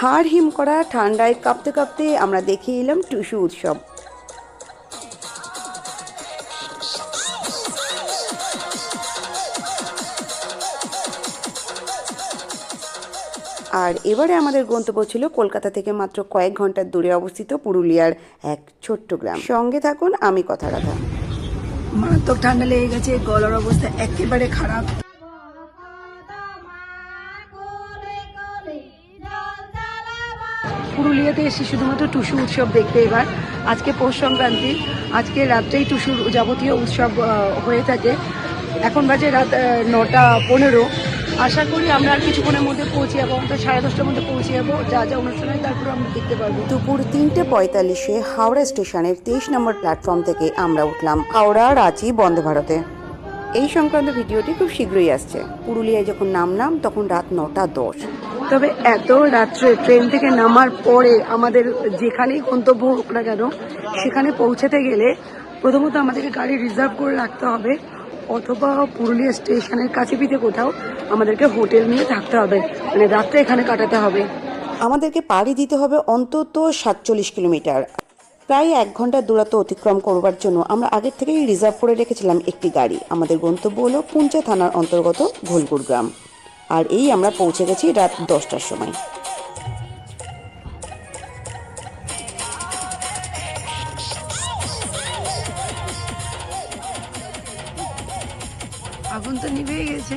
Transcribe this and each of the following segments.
হাড় হিম করা ঠান্ডায় কাঁপতে কাঁপতে আমরা দেখে এলাম টুসু উৎসব। আর এবারে আমাদের গন্তব্য ছিল কলকাতা থেকে মাত্র কয়েক ঘণ্টার দূরে অবস্থিত পুরুলিয়ার এক ছোট্ট গ্রাম। সঙ্গে থাকুন আমি কথা রাখা মারাত্মক ঠান্ডা লেগে গেছে, গলার অবস্থা একেবারে খারাপ। পুরুলিয়াতে এসে শুধুমাত্র টুসু উৎসব দেখতে এবার। আজকে পৌষ সংক্রান্তি, আজকে রাত্রেই টুসুর যাবতীয় উৎসব হয়ে থাকে। এখন বাজে রাত নটা পনেরো। আশা করি আমরা আর কিছুক্ষণের মধ্যে পৌঁছে যাব তো সাড়ে দশটার মধ্যে পৌঁছে যাব। যা যা অনুষ্ঠান হয় তারপরে আমরা দেখতে পারব। দুপুর তিনটে পঁয়তাল্লিশে হাওড়া স্টেশনের তেইশ নম্বর প্ল্যাটফর্ম থেকে আমরা উঠলাম হাওড়া রাঁচি বন্দে ভারতে। এই সংক্রান্ত ভিডিওটি খুব শীঘ্রই আসছে। পুরুলিয়ায় যখন নামলাম, তখন রাত নটা দশ। তবে এত রাত্রে ট্রেন থেকে নামার পরে আমাদের যেখানেই গন্তব্য হোক না কেন, সেখানে পৌঁছাতে গেলে প্রথমত আমাদেরকে গাড়ি রিজার্ভ করে রাখতে হবে, অথবা পুরুলিয়া স্টেশনের কাছে পিঠে কোথাও আমাদেরকে হোটেল নিয়ে থাকতে হবে মানে রাত্রে এখানে কাটাতে হবে। আমাদেরকে পাড়ি দিতে হবে অন্তত সাতচল্লিশ কিলোমিটার। প্রায় এক ঘণ্টার দূরত্ব অতিক্রম করবার জন্য আমরা আগের থেকেই রিজার্ভ করে রেখেছিলাম একটি গাড়ি। আমাদের গন্তব্য হলো পুঞ্চা থানার অন্তর্গত ঘোলগুর গ্রাম। আর এই আমরা পৌঁছে গেছি রাত দশটার সময়। আগুন তো নিভেই গেছে।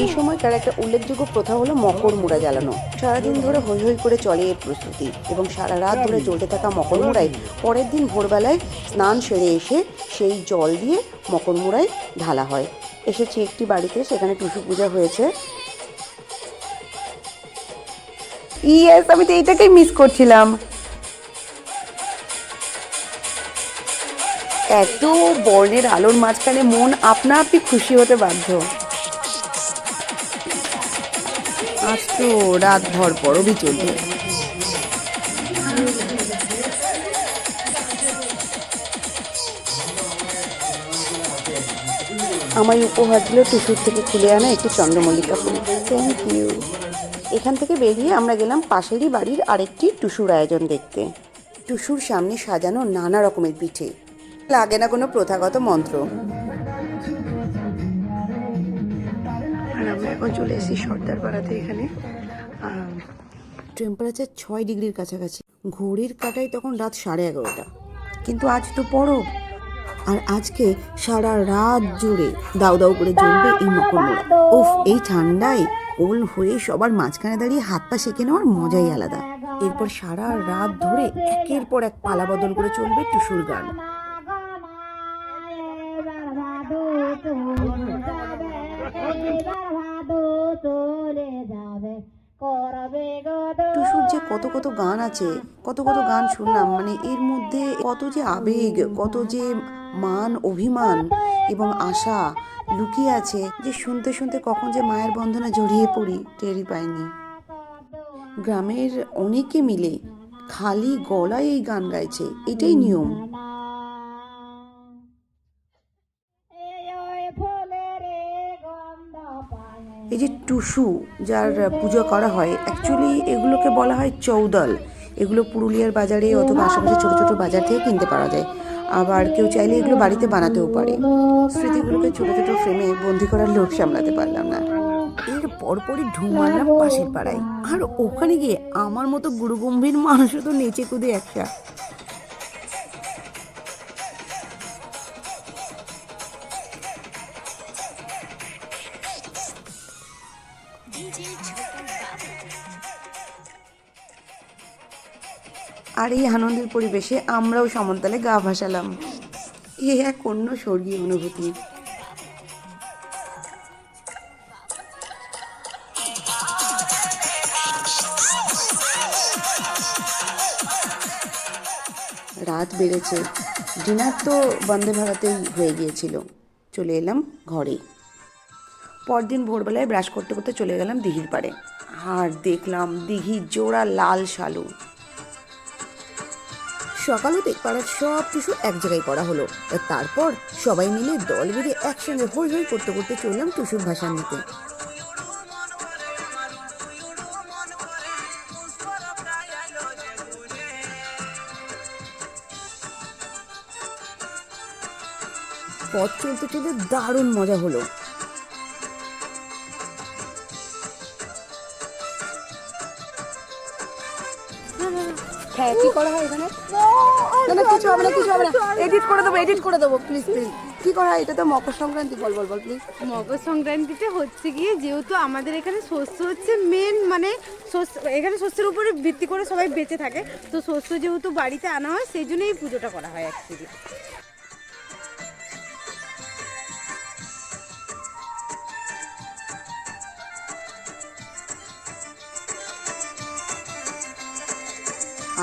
এই সময়কার একটা উল্লেখযোগ্য প্রথা হলো মকর মুড়া জ্বালানো। সারাদিন ধরে হৈ হৈ করে চলে এর প্রস্তুতি এবং সারা রাত ধরে জ্বলতে থাকা মকর মুড়ায় পরের দিন ভোরবেলায় স্নান সেরে এসে সেই জল দিয়ে মকর মুড়ায় ঢালা হয়। এসেছি একটি বাড়িতে, সেখানে টুসু পূজা হয়েছে। ইয়েস আমি তো এইটাকেই মিস করছিলাম। এত বর্ণের আলোর মাঝখানে মন আপনা আপনি খুশি হতে বাধ্য। আজ তো রাত ভর পরবই চলবে। আমার উপহার দিল টুসুর থেকে খুলে আনা একটি চন্দ্রমল্লিকা ফুল। থ্যাংক ইউ এখান থেকে বেরিয়ে আমরা গেলাম পাশেরই বাড়ির আরেকটি টুসুর আয়োজন দেখতে। টুসুর সামনে সাজানো নানা রকমের পিঠে। লাগে না কোনো প্রথাগত মন্ত্র। আর আমরা এখন চলে এসেছি সর্দার পাড়াতে এখানে টেম্পারেচার ছয় ডিগ্রির কাছাকাছি। ঘড়ির কাটাই তখন রাত সাড়ে এগারোটা। কিন্তু আজ তো পরব। আর আজকে সারা রাত জুড়ে দাউ দাউ করে জ্বলবে এই মকর মোড়া উফ, এই ঠান্ডায় কোল হয়ে সবার মাঝখানে দাঁড়িয়ে হাত পা সেঁকে নেওয়ার মজাই আলাদা। এরপর সারা রাত ধরে একের পর এক পালা বদল করে চলবে টুসুর গান। টুসুর যে কত কত গান আছে, কত কত গান শুনলাম মানে এর মধ্যে কত যে আবেগ, কত যে মান, অভিমান এবং আশা লুকিয়ে আছে যে শুনতে শুনতে কখন যে মায়ের বন্ধনে জড়িয়ে পড়ি, টেরই পাইনি। গ্রামের অনেকে মিলে খালি গলায় এই গান গাইছে, এটাই নিয়ম। এই যে টুসু যার পুজো করা হয় অ্যাকচুয়ালি এগুলোকে বলা হয় চৌদল। এগুলো পুরুলিয়ার বাজারে অথবা আশেপাশে ছোট ছোট বাজার থেকে কিনতে পারা যায়। আবার কেউ চাইলে এগুলো বাড়িতে বানাতেও পারে। স্মৃতিগুলোকে ছোট ছোট ফ্রেমে বন্দি করার লোক সামলাতে পারলাম না। এর পরপরই ঢুঁ মারলাম পাশের পাড়ায়। আর ওখানে গিয়ে আমার মতো গুরুগম্ভীর মানুষও তো নেচে কুদে একটা আর এই আনন্দের পরিবেশে আমরাও সমতলে গা ভাসালাম। এ এক অন্য স্বর্গীয় অনুভূতি। রাত বেড়েছে। ডিনার তো বন্দে ভারতেই হয়ে গিয়েছিল। চলে এলাম ঘরে। পরদিন ভোরবেলায় ব্রাশ করতে করতে চলে গেলাম দিঘির পাড়ে। আর দেখলাম দিঘির জোড়া লাল শালু। সকাল হতে পাড়ার সব কিছু এক জায়গায় করা হলো। তারপর সবাই মিলে দল বেঁধে একসঙ্গে হই হই করতে করতে চললাম টুসুর ভাষার নিতে। পথ চলতে চলতে দারুণ মজা হলো। হ্যাঁ কি করা হয় এখানে? না কিছু হবে না, কিছু হবে না। এডিট করে দেবো এডিট করে দেবো প্লিজ প্লিজ কি করা হয়? এটা তো মকর সংক্রান্তি, বল বল বল প্লিজ মকর সংক্রান্তিতে হচ্ছে গিয়ে যেহেতু আমাদের এখানে শস্য হচ্ছে মেন মানে শস্য, এখানে শস্যের উপরে ভিত্তি করে সবাই বেঁচে থাকে। তো শস্য যেহেতু বাড়িতে আনা হয়, সেই জন্য এই পুজোটা করা হয় অ্যাকচুয়ালি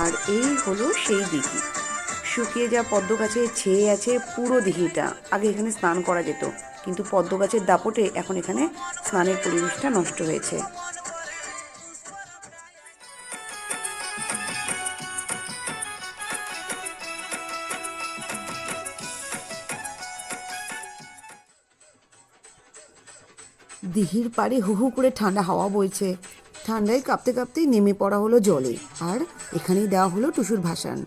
আর এই হলো সেই দিঘি। শুকিয়ে যা পদ্ম গাছে ছেয়ে আছে পুরো দিঘিটা। আগে এখানে স্নান করা যেত, কিন্তু পদ্ম গাছের দাপটে এখন এখানে স্নানের পরিবেশটা নষ্ট হয়েছে। দিঘির পাড়ে হু হু করে ঠান্ডা হাওয়া বইছে। ঠান্ডায় কাঁপতে কাঁপতেই নেমে পড়া হলো জলে। আর এখানেই দেওয়া হলো টুসুর ভাসান।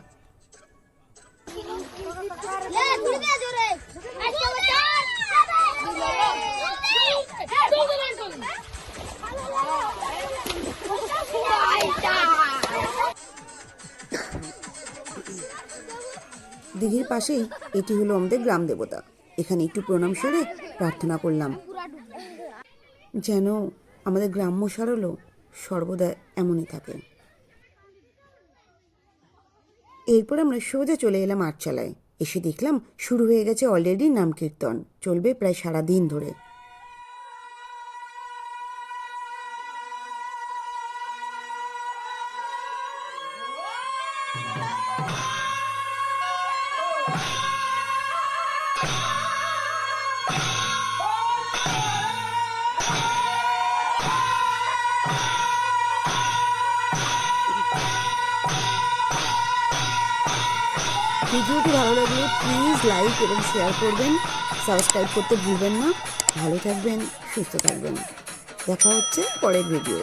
দিঘির পাশেই এটি হলো আমাদের গ্রাম দেবতা। এখানে একটু প্রণাম সেরে প্রার্থনা করলাম। যেন আমাদের গ্রাম্য সরল সর্বদা এমনই থাকে। এরপর আমরা সোজা চলে এলাম আটচালায়। এসে দেখলাম, শুরু হয়ে গেছে অলরেডি নাম কীর্তন চলবে প্রায় সারা দিন ধরে। ভিডিওটি ভালো লাগলে প্লিজ লাইক এবং শেয়ার করবেন। সাবস্ক্রাইব করতে ভুলবেন না। ভালো থাকবেন, সুস্থ থাকবেন। দেখা হচ্ছে পরের ভিডিও